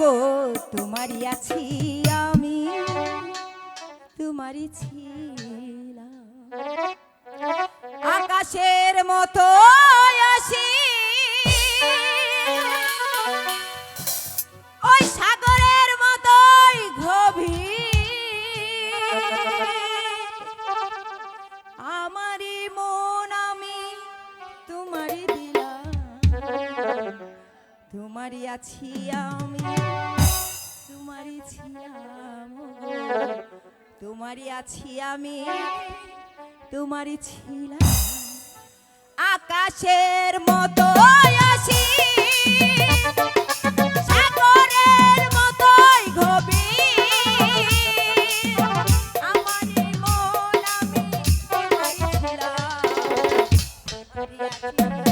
গো, তোমারই আছি আমি, তোমারই ছিলাম। আকাশের মতো আসি, ওই সাগরের মতোই গভীর। আমারই মন আমি, তোমারই দিলাম। তোমারই আছি আমি। তোমারই ছিলাম। তোমারই আছি আমি তোমারই ছিলাম। আকাশের মতো আসি Thank you.